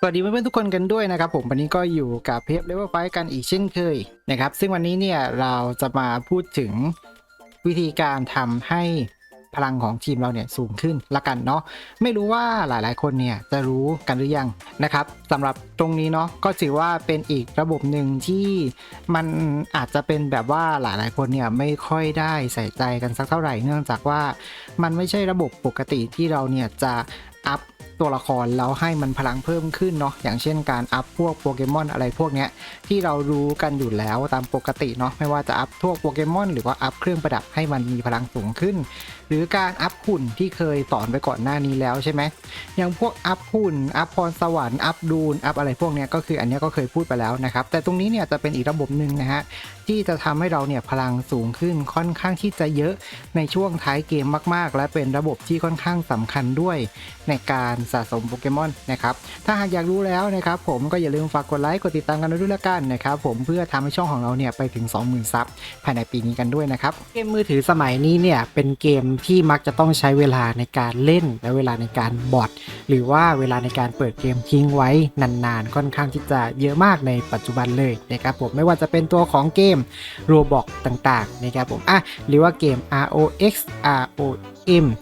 สวัสดีเพื่อนๆทุกคนกันด้วยนะครับผมวันนี้ก็อยู่กับเพจเลเวลไฟกันอีกเช่นเคยนะครับ ซึ่งวันนี้เนี่ยเราจะมาพูดถึงวิธีการทำให้พลังของทีมเราเนี่ยสูงขึ้นละกันเนาะไม่รู้ว่าหลายๆคนเนี่ยจะรู้กันหรือยังนะครับสำหรับตรงนี้เนาะก็ถือว่าเป็นอีกระบบหนึ่งที่มันอาจจะเป็นแบบว่าหลายๆคนเนี่ยไม่ค่อยได้ใส่ใจกันสักเท่าไหร่เนื่องจากว่ามันไม่ใช่ระบบปกติที่เราเนี่ยจะอัพ ตัวละครแล้วให้มันพลังเพิ่มขึ้นเนาะอย่างเช่นการอัพพวกโปเกมอนอะไรพวกเนี้ยที่เรารู้กันอยู่แล้วตามปกติเนาะไม่ว่าจะอัพพวกโปเกมอนหรือว่าอัพเครื่องประดับให้มันมีพลังสูงขึ้น หรือการอัพหุ่นที่เคยสอนไปก่อนหน้านี้แล้วใช่ไหมอย่างพวกอัพหุ่นอัพพรสวรรค์อัพดูนอัพอะไรพวกเนี้ยก็คืออันนี้ก็เคยพูดไปแล้วนะครับแต่ตรงนี้เนี่ยจะเป็นอีกระบบหนึ่งนะฮะที่จะทำให้เราเนี่ยพลังสูงขึ้นค่อนข้างที่จะเยอะในช่วงท้ายเกมมาก ๆ และเป็นระบบที่ค่อนข้างสำคัญด้วยในการสะสมโปเกมอนนะครับถ้าหากอยากรู้แล้วนะครับผมก็อย่าลืมฝากกดไลค์กดติดตามกันด้วยละกันนะครับผมเพื่อทำให้ช่องของเราเนี่ยไปถึง 20,000 ซับภายในปีนี้กันด้วยนะครับเกมมือถือสมัยนี้เนี่ยเป็นเกมที่มักจะต้องใช้เวลาในการเล่น และเวลาในการบอทหรือว่าเวลาในการเปิดเกมทิ้งไว้นานๆ ค่อนข้างที่จะเยอะมากในปัจจุบันเลยนะครับผมไม่ว่าจะเป็นตัวของเกม Roblox ต่างๆนะครับผมอะหรือว่าเกม ROX ROM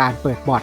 การเปิดบอท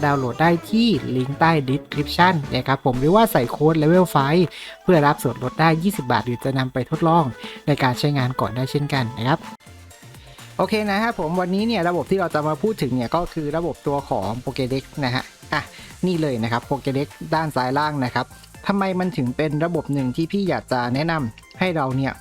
ดาวน์โหลดได้ที่ลิงก์ใต้ description นะครับผมหรือว่าใส่โค้ด level 5เพื่อรับส่วนลดได้ 20 บาท หรือจะนำไปทดลองในการใช้งานก่อนได้เช่นกันนะครับโอเคนะครับผมวันนี้เนี่ยระบบที่เราจะมาพูดถึงเนี่ยก็คือระบบตัวของ Pokédex นะฮะอะนี่เลยนะครับ Pokédex ด้านซ้ายล่างนะครับทำไมมันถึงเป็นระบบหนึ่งที่พี่อยากจะแนะนำให้เราเนี่ย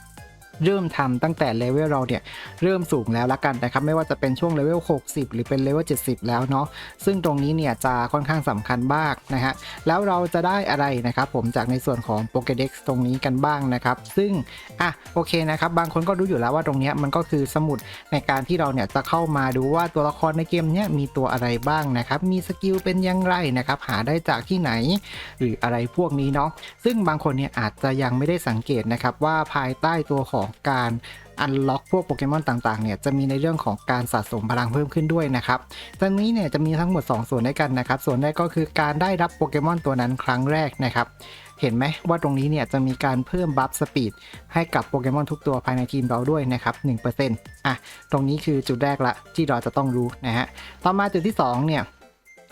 เริ่มทำตั้งแต่เลเวลเราเนี่ยเริ่มสูงแล้วละกันนะครับไม่ว่าจะเป็นช่วงเลเวล60 หรือเป็นเลเวล70 แล้วเนาะซึ่งตรงนี้เนี่ยจะค่อนข้างสำคัญมากนะฮะแล้วเราจะได้อะไรนะครับผมจากในส่วนของ Pokédex ตรงนี้กันบ้างนะครับ ซึ่งอะโอเคนะครับบางคนก็รู้อยู่แล้วว่าตรงนี้มันก็คือสมุดในการที่เราเนี่ยจะเข้ามาดูว่าตัวละครในเกมเนี้ยมีตัวอะไรบ้างนะครับมีสกิลเป็นยังไงนะครับหาได้จากที่ไหน หรืออะไรพวกนี้เนาะซึ่งบางคนเนี่ยอาจจะยังไม่ได้สังเกตนะครับว่าภายใต้ตัวของการอันล็อกพวกโปเกมอนต่างๆเนี่ยจะมีในเรื่องของการสะสมพลังเพิ่มขึ้นด้วยนะครับตอนนี้เนี่ยจะมีทั้งหมด 2 ส่วนด้วยกันนะครับ ส่วนแรกก็คือการได้รับโปเกมอนตัวนั้นครั้งแรกนะครับ เห็นไหมว่าตรงนี้เนี่ยจะมีการเพิ่มบัฟสปีดให้กับโปเกมอนทุกตัวภายในทีมเราด้วยนะครับ 1%อะ ตรงนี้คือจุดแรกละที่เราจะต้องรู้นะฮะ ต่อมาจุดที่ 2 เนี่ย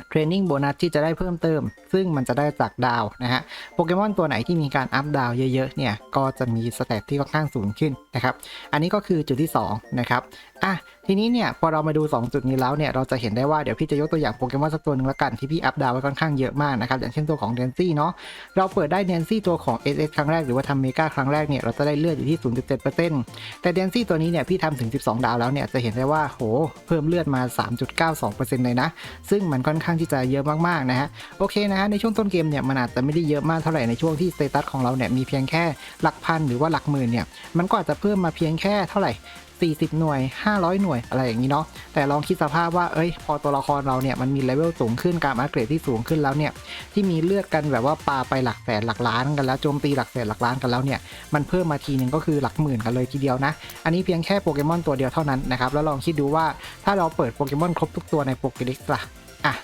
เทรนนิ่งโบนัสที่จะได้เพิ่มเติม ซึ่งมันจะได้จากดาวนะฮะโปเกมอนตัวไหนที่มีการอัพดาวเยอะๆเนี่ยก็จะมีสเตตที่ค่อนข้างสูงขึ้นนะครับอันนี้ก็คือจุดที่2นะครับอะทีนี้เนี่ยพอเรามาดู 2 จุดนี้แล้วเนี่ยเราจะเห็นได้ว่าเดี๋ยวพี่จะยกตัวอย่างโปเกมอนสักตัวหนึ่งละกันที่พี่อัพดาวไว้ค่อนข้างเยอะมากนะครับอย่างเช่นตัวของเดนซี่เนาะเราเปิดได้เดนซี่ตัวของ SS ครั้งแรกหรือว่าทำเมกาครั้งแรกเนี่ยเราจะได้เลือดอยู่ที่ 0.7%แต่เดนซี่ตัวนี้เนี่ยพี่ทำถึง 12 ดาวแล้วเนี่ยจะเห็นได้ว่าโหเพิ่มเลือดมา 3.92%เลยนะ ซึ่งมันค่อนข้างที่จะเยอะมากๆนะฮะโอเคนะฮะในช่วงต้นเกมเนี่ยมันอาจจะไม่ได้เยอะมากเท่าไหร่ในช่วงที่สเตตัสของเราเนี่ยมีเพียงแค่หลักพันหรือว่าหลักหมื่นเนี่ยมันก็อาจจะเพิ่มมาเพียงแค่เท่าไหร่ 40 หน่วย 500 หน่วยอะไรอย่างนี้เนาะแต่ลองคิดสภาพว่าเอ้ย พอตัวละครเราเนี่ยมันมีเลเวลสูงขึ้นการอัปเกรดที่สูงขึ้นแล้วเนี่ยที่มีเลือดกันแบบว่าปาไปหลักแสนหลักล้านกันแล้วโจมตีหลักแสนหลักล้านกันแล้วเนี่ยมันเพิ่มมาทีนึงก็คือหลักหมื่นกันเลยทีเดียวนะ อันนี้เพียงแค่โปเกมอนตัวเดียวเท่านั้นนะครับแล้วลองคิดดูว่าถ้าเราเปิดโปเกมอนครบทุกตัวในโปเกเด็กซ์ล่ะอะ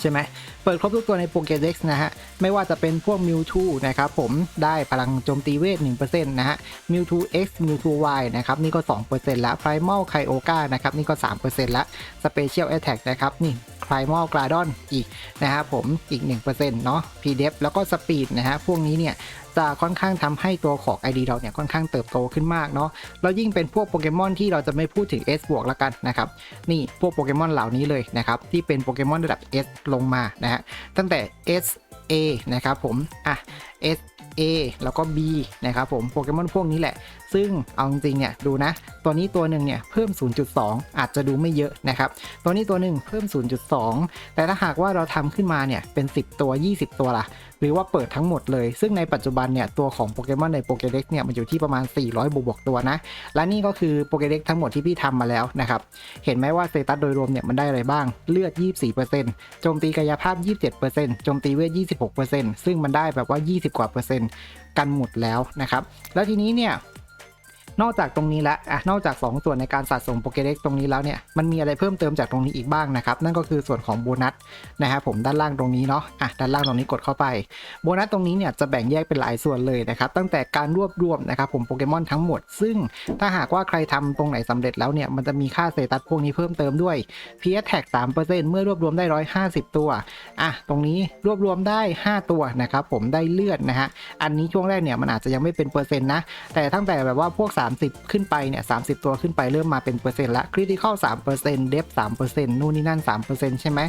ใช่ไหมเปิดครบทุกตัวในโปเกเด็กนะฮะ ไม่ว่าจะเป็นพวก Mewtwo นะครับผมได้พลังโจมตีเวท 1%นะฮะ Mewtwo X Mewtwo Y นะครับ นี่ก็ 2%แล้ว Primal Kyogre นะครับ นี่ก็ 3%แล้ว Special Attack นะครับนี่ Primal Gladon อีกนะครับผมอีก 1%เนาะ PDF แล้วก็ Speed นะฮะพวกนี้เนี่ยจะค่อนข้างทำให้ตัวของ ID เราเนี่ยค่อนข้างเติบโตขึ้นมากเนาะแล้วยิ่งเป็นพวกโปเกมอนที่เราจะไม่พูดถึง S บวกละกันนะครับ นี่พวกโปเกมอนเหล่านี้เลยนะครับ ที่เป็นโปเกมอนระดับ S ลงมานะฮะตั้งแต่ S A นะครับผม อะ S A แล้วก็ B นะครับผม โปเกมอนพวกนี้แหละ ซึ่งเอาจริงเนี่ยดูนะ ตัวนี้ตัวหนึ่งเนี่ยเพิ่ม 0.2 อาจจะดูไม่เยอะนะครับ ตัวนี้ตัวหนึ่งเพิ่ม 0.2 แต่ถ้าหากว่าเราทำขึ้นมาเนี่ยเป็น 10 ตัว 20 ตัวล่ะหรือว่าเปิดทั้งหมดเลย ซึ่งในปัจจุบันเนี่ยตัวของโปเกมอนในโปเกเด็กเนี่ยมันอยู่ที่ประมาณ 400 บวกตัวนะ และนี่ก็คือโปเกเด็กทั้งหมดที่พี่ทำมาแล้วนะครับ เห็นไหมว่าสเตตัสโดยรวมเนี่ยมันได้อะไรบ้าง เลือด 24%โจมตีกายภาพ 27%โจมตีเวท 26%ซึ่งมันได้แบบว่า 20 กว่าเปอร์เซ็นต์กันหมดแล้วนะครับ แล้วทีนี้เนี่ย นอกจากตรงนี้แล้วอะนอกจาก 2 ส่วนในการสะสมโปเกเด็กตรงนี้แล้วเนี่ยมันมีอะไรเพิ่มเติมจากตรงนี้อีกบ้างนะครับนั่นก็คือส่วนของโบนัสนะครับผมด้านล่างตรงนี้เนาะอะด้านล่างตรงนี้กดเข้าไปโบนัสตรงนี้เนี่ยจะแบ่งแยกเป็นหลายส่วนเลยนะครับตั้งแต่การรวบรวมนะครับผมโปเกมอนทั้งหมด ซึ่งถ้าหากว่าใครทำตรงไหนสำเร็จแล้วเนี่ยมันจะมีค่าเซตัสพวกนี้เพิ่มเติมด้วย p s t a g 3%เมื่อรวบรวมได้ 150 ตัวอะตรงนี้รวบรวมได้ 5 ตัวนะครับผมได้เลือดนะฮะอันนี้ช่วงแรกเนี่ยมันอาจจะยังไม่เป็นเปอร์เซ็นต์นะแต่ตั้งแต่แบบว่าพวก30 ขึ้นไปเนี่ยสาตัวขึ้นไปเริ่มมาเป็นเปอร์เซ็นต์ละคริติคอล3%เซ็นต์เดฟ3%นู่นนี่นั่น3%ใช่ไหม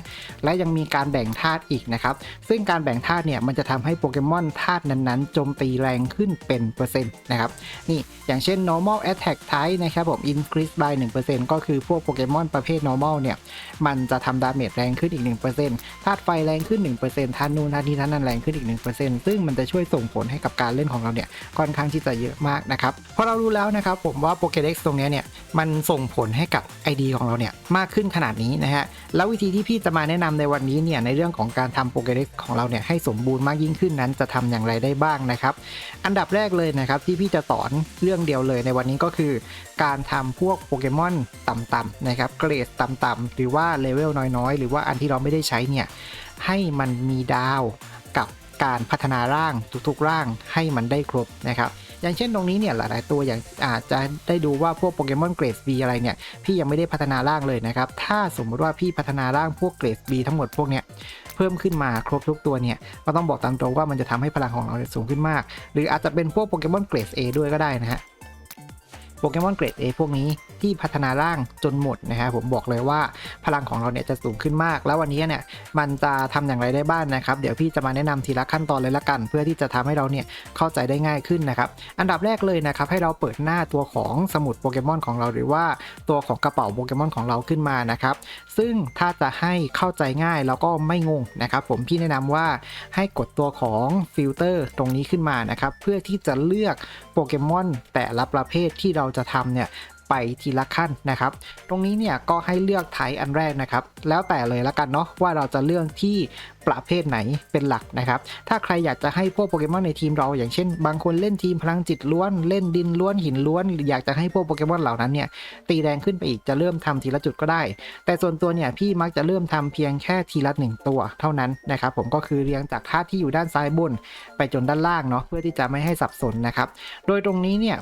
และยังมีการแบ่งธาตุอีกนะครับ ซึ่งการแบ่งธาตุเนี่ยมันจะทำให้โปเกมอนธาตุนั้นๆโจมตีแรงขึ้นเป็นเปอร์เซ็นต์นะครับนี่อย่างเช่น normal attack type นะครับผม increase by 1%ก็คือพวกโปเกมอนประเภท normal เนี่ยมันจะทำดาเมจแรงขึ้นอีก 1%ธาตุไฟแรงขึ้น 1%ธาตุนูนธาตุนี้ธาตุนั้นแรงขึ้นอีก 1%ซึ่งมันจะช่วยส่งผลให้กับการเล่นของเราเนี่ยค่อนข้างที่จะเยอะมากนะครับพอเรารู้แล้วแล้วนะครับผมว่าโปเกเด็กตรงนี้เนี่ยมันส่งผลให้กับ ID ของเราเนี่ยมากขึ้นขนาดนี้นะฮะแล้ววิธีที่พี่จะมาแนะนำในวันนี้เนี่ยในเรื่องของการทำโปเกเด็กของเราเนี่ยให้สมบูรณ์มากยิ่งขึ้นนั้นจะทำอย่างไรได้บ้างนะครับ อันดับแรกเลยนะครับที่พี่จะสอนเรื่องเดียวเลยในวันนี้ก็คือ การทำพวกโปเกมอนต่ำๆนะครับเกรดต่ำๆหรือว่าเลเวลน้อยๆ หรือว่าอันที่เราไม่ได้ใช้เนี่ยให้มันมีดาวกับการพัฒนาร่างทุกๆร่างให้มันได้ครบนะครับ อย่างเช่นตรงนี้เนี่ยหลายๆตัวอย่างอาจจะได้ดูว่าพวกโปเกมอนเกรด B อะไรเนี่ยพี่ยังไม่ได้พัฒนาร่างเลยนะครับ ถ้าสมมติว่าพี่พัฒนาร่างพวกเกรด B ทั้งหมดพวกเนี้ยเพิ่มขึ้นมาครบทุกตัวเนี่ยก็ต้องบอกตามตรงว่ามันจะทำให้พลังของเราสูงขึ้นมาก หรืออาจจะเป็นพวกโปเกมอนเกรด A ด้วยก็ได้นะฮะ โปเกมอนเกรด A พวกนี้ที่พัฒนาร่างจนหมดนะฮะผมบอกเลยว่าพลังของเราเนี่ยจะสูงขึ้นมาก แล้ววันนี้เนี่ยมันจะทำอย่างไรได้บ้างนะครับ เดี๋ยวพี่จะมาแนะนำทีละขั้นตอนเลยละกัน เพื่อที่จะทำให้เราเนี่ยเข้าใจได้ง่ายขึ้นนะครับ อันดับแรกเลยนะครับให้เราเปิดหน้าตัวของสมุดโปเกมอนของเราหรือว่าตัวของกระเป๋าโปเกมอนของเราขึ้นมานะครับ ซึ่งถ้าจะให้เข้าใจง่ายแล้วก็ไม่งงนะครับผมพี่แนะนำว่าให้กดตัวของฟิลเตอร์ตรงนี้ขึ้นมานะครับเพื่อที่จะเลือกโปเกมอนแต่ละประเภทที่เราจะทำเนี่ยไปทีละขั้นนะครับ ตรงนี้เนี่ยก็ให้เลือกไทป์อันแรกนะครับ แล้วแต่เลยละกันเนาะว่าเราจะเลือกที่ประเภทไหนเป็นหลักนะครับ ถ้าใครอยากจะให้พวกโปเกมอนในทีมเรา อย่างเช่น บางคนเล่นทีมพลังจิตล้วนเล่นดินล้วนหินล้วน อยากจะให้พวกโปเกมอนเหล่านั้นเนี่ยตีแรงขึ้นไปอีกจะเริ่มทำทีละจุดก็ได้ แต่ส่วนตัวเนี่ยพี่มักจะเริ่มทำเพียงแค่ทีละหนึ่งตัวเท่านั้นนะครับผมก็คือเรียงจากธาที่อยู่ด้านซ้ายบน ไปจนด้านล่างเนาะเพื่อที่จะไม่ให้สับสนนะครับ โดยตรงนี้เนี่ย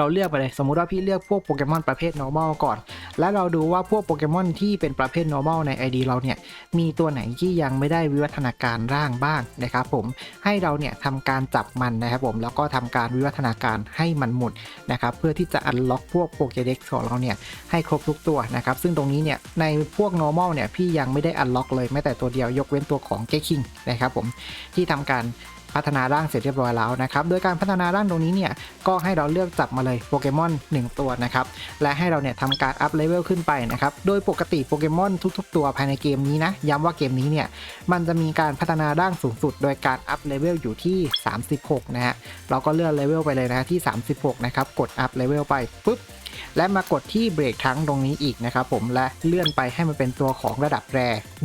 เราเลือกไปเลยสมมุติว่าพี่เลือกพวกโปเกมอนประเภท normal ก่อน แล้วเราดูว่าพวกโปเกมอนที่เป็นประเภท normal ใน ID เราเนี่ยมีตัวไหนที่ยังไม่ได้วิวัฒนาการร่างบ้างนะครับผมให้เราเนี่ยทำการจับมันนะครับผมแล้วก็ทำการวิวัฒนาการให้มันหมดนะครับเพื่อที่จะอันล็อกพวกโปเกเด็กของเราเนี่ยให้ครบทุกตัวนะครับซึ่งตรงนี้เนี่ยในพวก normal เนี่ยพี่ยังไม่ได้อันล็อกเลยแม้แต่ตัวเดียวยกเว้นตัวของเกคิงนะครับผมที่ทำการ พัฒนาร่างเสร็จเรียบร้อยแล้วนะครับ โดยการพัฒนาร่างตรงนี้เนี่ยก็ให้เราเลือกจับมาเลยโปเกมอน1 ตัวนะครับ และให้เราเนี่ยทำการอัพเลเวลขึ้นไปนะครับ โดยปกติโปเกมอนทุก ๆ ตัวภายในเกมนี้นะ ย้ำว่าเกมนี้เนี่ยมันจะมีการพัฒนาร่างสูงสุด โดยการอัพเลเวลอยู่ที่ 36 นะฮะ เราก็เลือกเลเวลไปเลยนะที่ 36 นะครับ กดอัพเลเวลไปปุ๊บ และมากดที่เบรกทั้งตรงนี้อีกนะครับผมและเลื่อนไปให้มันเป็นตัวของระดับแร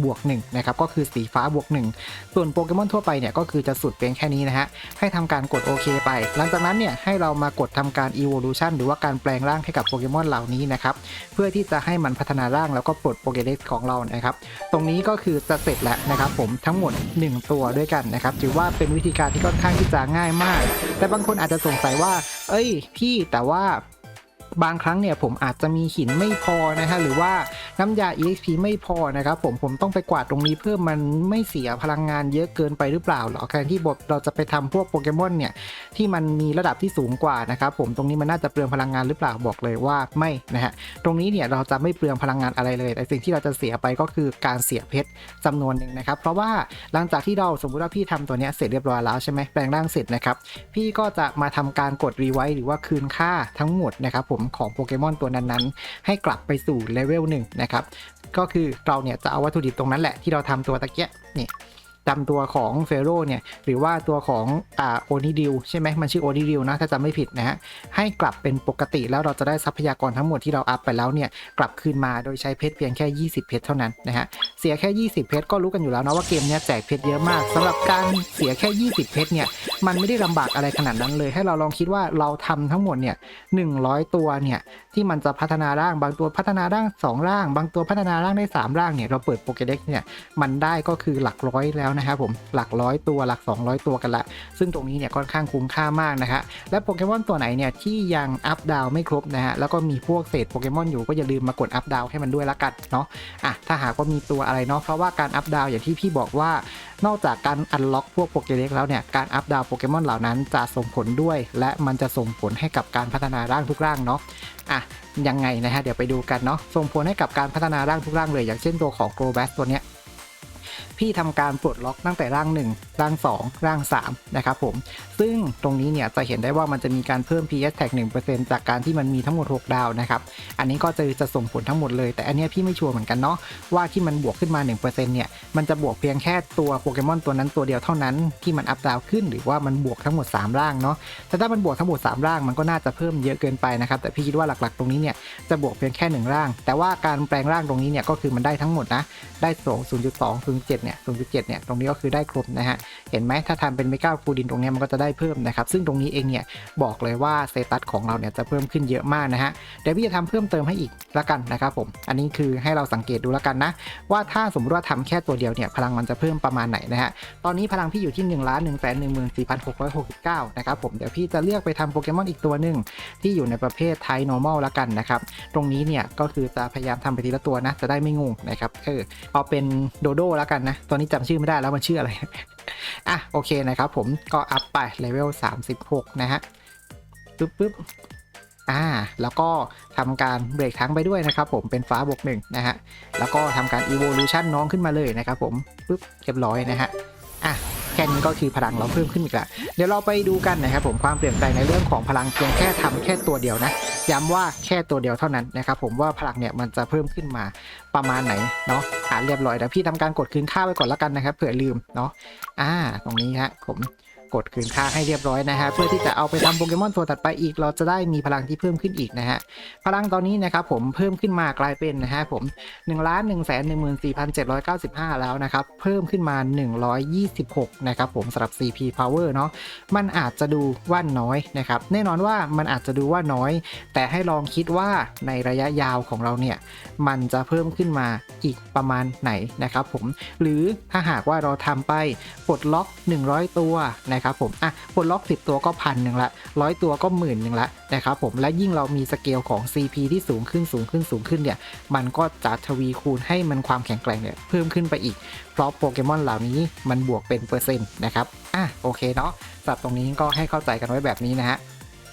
บวก1นะครับก็คือสีฟ้าบวก 1 ส่วนโปเกมอนทั่วไปเนี่ยก็คือจะสุดเพียงแค่นี้นะฮะให้ทำการกดโอเคไป หลังจากนั้นเนี่ยให้เรามากดทำการ evolution หรือว่าการแปลงร่างให้กับโปเกมอนเหล่านี้นะครับเพื่อที่จะให้มันพัฒนาร่างแล้วก็ปลดโปเกเด็กของเรานะครับตรงนี้ก็คือจะเสร็จแล้วนะครับผมทั้งหมด 1 ตัวด้วยกันนะครับถือว่าเป็นวิธีการที่ค่อนข้างที่จะง่ายมาก แต่บางคนอาจจะสงสัยว่า เอ้ยพี่แต่ว่า บางครั้งเนี่ยผมอาจจะมีหินไม่พอนะฮะหรือว่าน้ำยา EXP ไม่พอนะครับผมผมต้องไปกวาดตรงนี้เพื่อมันไม่เสียพลังงานเยอะเกินไปหรือเปล่าหรอแทนที่บทเราจะไปทำพวกโปเกมอนเนี่ยที่มันมีระดับที่สูงกว่านะครับผมตรงนี้มันน่าจะเปลืองพลังงานหรือเปล่าบอกเลยว่าไม่นะฮะตรงนี้เนี่ยเราจะไม่เปลืองพลังงานอะไรเลยแต่สิ่งที่เราจะเสียไปก็คือการเสียเพชรจำนวนหนึ่งนะครับเพราะว่าหลังจากที่เราสมมุติว่าพี่ทำตัวเนี้ยเสร็จเรียบร้อยแล้วใช่ไหมแปลงร่างเสร็จนะครับพี่ก็จะมาทำการกดรีไวซ์หรือว่าคืนค่าทั้งหมดนะครับผมของโปเกมอนตัวนั้นๆ ให้กลับไปสู่เลเวลหนึ่งนะครับ ก็คือเราเนี่ยจะเอาวัตถุดิบตรงนั้นแหละที่เราทำตัวตะเกียนี่ จำตัวของเฟโรเนี่ยหรือว่าตัวของอ่าโอนิดิลใช่ไหมมันชื่อโอนิดิลนะถ้าจำไม่ผิดนะฮะให้กลับเป็นปกติแล้วเราจะได้ทรัพยากรทั้งหมดที่เราอัพไปแล้วเนี่ยกลับคืนมาโดยใช้เพชรเพียงแค่ 20 เพชรเท่านั้นนะฮะเสียแค่ 20 เพชรก็รู้กันอยู่แล้วนะว่าเกมเนี้ยแจกเพชรเยอะมากสำหรับการเสียแค่ 20 เพชรเนี่ยมันไม่ได้ลำบากอะไรขนาดนั้นเลย ให้เราลองคิดว่าเราทำทั้งหมดเนี่ย100 ตัวเนี่ยที่มันจะพัฒนาร่างบางตัวพัฒนาร่าง 2 ร่าง บางตัวพัฒนาร่างได้ 3 ร่างเนี่ยเราเปิดโปเกเด็กเนี่ยมันได้ก็คือหลักร้อยแล้วนะครับผมหลักร้อยตัวหลัก 200 ตัวกันละ ซึ่งตรงนี้เนี่ยค่อนข้างคุ้มค่ามากนะฮะและโปเกมอนตัวไหนเนี่ยที่ยังอัพดาวไม่ครบนะฮะแล้วก็มีพวกเศษโปเกมอนอยู่ก็อย่าลืมมากดอัพดาวให้มันด้วยละกันเนาะอะถ้าหากว่ามีตัวอะไรเนาะเพราะว่าการอัพดาวอย่างที่พี่บอกว่านอกจากการอันล็อกพวกโปเกเด็กแล้วเนี่ยการอัพดาวโปเกมอนเหล่านั้นจะส่งผลด้วย และมันจะส่งผลให้กับการพัฒนาร่างทุกร่างเนาะอะยังไงนะฮะเดี๋ยวไปดูกันเนาะส่งผลให้กับการพัฒนาร่างทุกร่างเลย อย่างเช่นตัวของโกลแบสตัวเนี้ย พี่ทำการปลดล็อกตั้งแต่ร่าง 1 ร่าง 2 ร่าง 3 นะครับผม ซึ่งตรงนี้เนี่ยจะเห็นได้ว่ามันจะมีการเพิ่ม PS Tag 1%จากการที่มันมีทั้งหมด 6 ดาวนะครับ อันนี้ก็จะจะส่งผลทั้งหมดเลย แต่อันนี้พี่ไม่ชัวร์เหมือนกันเนาะว่าที่มันบวกขึ้นมา 1%เนี่ยมันจะบวกเพียงแค่ตัวโปเกมอนตัวนั้นตัวเดียวเท่านั้นที่มันอัพดาวขึ้น หรือว่ามันบวกทั้งหมด 3 ร่างเนาะแต่ถ้ามันบวกทั้งหมด 3 ร่างมันก็น่าจะเพิ่มเยอะเกินไปนะครับแต่พี่คิดว่าหลักๆ ตรงนี้เนี่ยจะบวกเพียงแค่ 1 ร่าง แต่ว่าการแปลงร่างตรงนี้เนี่ยก็คือมันได้ทั้งหมดนะได้ 2 0.2 0.7เนี่ย0.7เนี่ยตรงนี้ก็คือได้ครบนะฮะเห็นไหมถ้าทำเป็นเมกาฟูดินตรงนี้มันก็จะได้เพิ่มนะครับซึ่งตรงนี้เองเนี่ยบอกเลยว่าสเตตัสของเราเนี่ยจะเพิ่มขึ้นเยอะมากนะฮะเดี๋ยวพี่จะทำเพิ่มเติมให้อีกละกันนะครับผมอันนี้คือให้เราสังเกตดูละกันนะว่าถ้าสมมติว่าทำแค่ตัวเดียวเนี่ยพลังมันจะเพิ่มประมาณไหนนะฮะตอนนี้พลังพี่อยู่ที่1นึ่งล้านหนึ่งแสนหนึ่งหมื่นสี่พันหกร้อยหกสิบเก้านะครับผมเดี๋ยวพี่จะเลือกไปทำโปเกมอนอีกตัวหนึ่งที่อยู่ในประเภทไทย normal ละกันนะครับตรงนี้เนี่ยก็คือจะพยายามทำไปทีละตัวนะจะได้ไม่งงนะครับเออเอาเป็นโดโดล้วกันนะตอนนี้จำชื่อไม่ได้แล้วมันชื่ออะไร อะโอเคนะครับผมก็อัพไปเลเวล36 นะฮะปึ๊บปึ๊บอ่า แล้วก็ทำการเบรกทั้งไปด้วยนะครับผมเป็นฟ้าบวกหนึ่งนะฮะ แล้วก็ทำการอีโวลูชันน้องขึ้นมาเลยนะครับผม ปึ๊บเรียบร้อยนะฮะ อะ แค่นี้ก็คือพลังเราเพิ่มขึ้นอีกแล้วเดี๋ยวเราไปดูกันนะครับผมความเปลี่ยนแปลงในเรื่องของพลังเพียงแค่ทำแค่ตัวเดียวนะ ย้ำว่าแค่ตัวเดียวเท่านั้นนะครับผมว่าพลังเนี่ยมันจะเพิ่มขึ้นมาประมาณไหนเนาะอ่าเรียบร้อยเดี๋ยวพี่ทำการกดคืนค่าไว้ก่อนแล้วกันนะครับเผื่อลืมเนาะอ่าตรงนี้ฮะผม กดคืนค่าให้เรียบร้อยนะฮะเพื่อที่จะเอาไปทำโปเกมอนตัวถัดไปอีก เราจะได้มีพลังที่เพิ่มขึ้นอีกนะฮะพลังตอนนี้นะครับผมเพิ่มขึ้นมากลายเป็นนะฮะผม1นึ่งล้านหนึ่งแสนหนึ่งหมื่นสี่พันเจ็ดร้อยเก้าสิบห้าแล้วนะครับเพิ่มขึ้นมา 126 นะครับผมสำหรับ CP Power เนาะมันอาจจะดูว่าน้อยนะครับแน่นอนว่ามันอาจจะดูว่าน้อย แต่ให้ลองคิดว่าในระยะยาวของเราเนี่ยมันจะเพิ่มขึ้นมาอีกประมาณไหนนะครับผมหรือถ้าหากว่าเราทำไปปลดล็อก 100 ตัวนะะครับผมอะปลดล็อก 10 ตัวก็พันหนึ่งละร้อยตัวก็หมื่นหนึ่งละนะครับผมและยิ่งเรามีสเกลของ CP ที่สูงขึ้นสูงขึ้นสูงขึ้นเนี่ยมันก็จะทวีคูณให้มันความแข็งแกร่งเนี่ยเพิ่มขึ้นไปอีก เพราะโปเกมอนเหล่านี้มันบวกเป็นเปอร์เซ็นต์นะครับอะโอเคเนาะสับตรงนี้ก็ให้เข้าใจกันไว้แบบนี้นะฮะ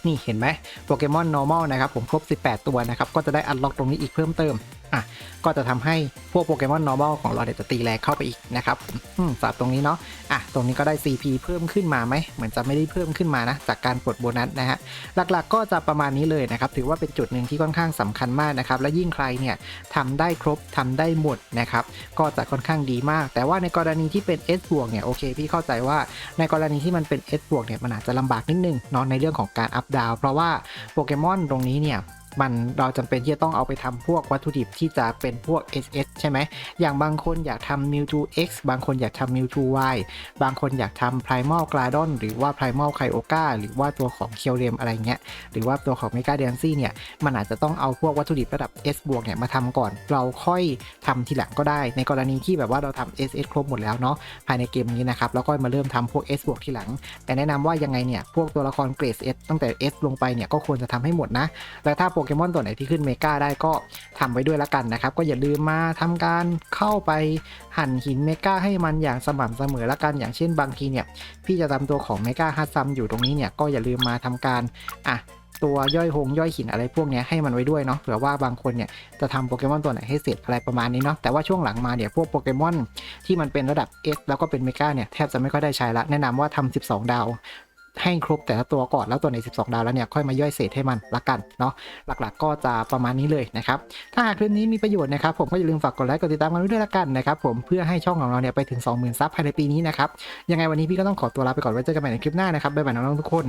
นี่เห็นไหมโปเกมอน normal นะครับผมครบ 18 ตัวนะครับก็จะได้อันล็อกตรงนี้อีกเพิ่มเติม อะก็จะทำให้พวกโปเกมอน normal ของเราเนี่ยจะตีแรงเข้าไปอีกนะครับผมอืมสำหรับตรงนี้เนาะอะตรงนี้ก็ได้ CP เพิ่มขึ้นมาไหมเหมือนจะไม่ได้เพิ่มขึ้นมานะจากการปลดโบนัสนะฮะหลักๆก็จะประมาณนี้เลยนะครับถือว่าเป็นจุดหนึ่งที่ค่อนข้างสำคัญมากนะครับและยิ่งใครเนี่ยทำได้ครบทำได้หมดนะครับก็จะค่อนข้างดีมาก แต่ว่าในกรณีที่เป็น S บวกเนี่ยโอเคพี่เข้าใจว่าในกรณีที่มันเป็น S บวกเนี่ยมันอาจจะลำบากนิดนึงเนาะในเรื่องของการอัพดาวเพราะว่าโปเกมอนตรงนี้เนี่ย มันเราจำเป็นที่จะต้องเอาไปทำพวกวัตถุดิบที่จะเป็นพวก SS ใช่ไหม อย่างบางคนอยากทำ Mewtwo X บางคนอยากทำ Mewtwo Y บางคนอยากทำ Primal g l a d o n หรือว่า Primal Kyogre หรือว่าตัวของ k คียวเรมอะไรเงี้ย หรือว่าตัวของ Mega d a n c y เนี่ย มันอาจจะต้องเอาพวกวัตถุดิบระดับ S บวกเนี่ยมาทำก่อน เราค่อยทำทีหลังก็ได้ ในกรณีที่แบบว่าเราทำ SS ครบหมดแล้วเนาะ ภายในเกมนี้นะครับ แล้วก็มาเริ่มทำพวก S บวกทีหลัง แต่แนะนำว่ายังไงเนี่ย พวกตัวละครเกรด S ตั้งแต่ S ลงไปเนี่ย ก็ควรจะทำให้หมดนะ และถ้าโปเกมอนตัวไหนที่ขึ้นเมกาได้ก็ทำไว้ด้วยละกันนะครับ ก็อย่าลืมมาทำการเข้าไปหั่นหินเมกาให้มันอย่างสม่ำเสมอละกัน อย่างเช่นบางทีเนี่ยพี่จะทำตัวของเมกาฮัตซัมอยู่ตรงนี้เนี่ยก็อย่าลืมมาทำการอะตัวย่อยหงย่อยหินอะไรพวกนี้ให้มันไว้ด้วยเนาะเผื่อว่าบางคนเนี่ยจะทำโปเกมอนตัวไหนให้เสร็จอะไรประมาณนี้เนาะแต่ว่าช่วงหลังมาเนี่ยพวกโปเกมอนที่มันเป็นระดับ S แล้วก็เป็นเมกาเนี่ยแทบจะไม่ค่อยได้ใช้ละแนะนำว่าทำ12 ดาว ให้ครบแต่ละตัวก่อนแล้วตัวใน 12 ดาวแล้วเนี่ยค่อยมาย่อยเศษให้มันละกันเนาะหลักๆ ก็จะประมาณนี้เลยนะครับถ้าหากคลิปนี้มีประโยชน์นะครับผมก็อย่าลืมฝากกดไลค์กดติดตามกันด้วยละกันนะครับผมเพื่อให้ช่องของเราเนี่ยไปถึง 20,000 ซับภายในปีนี้นะครับยังไงวันนี้พี่ก็ต้องขอตัวลาไปก่อนไว้เจอกันใหม่ในคลิปหน้านะครับบ๊ายบายน้องๆทุกคน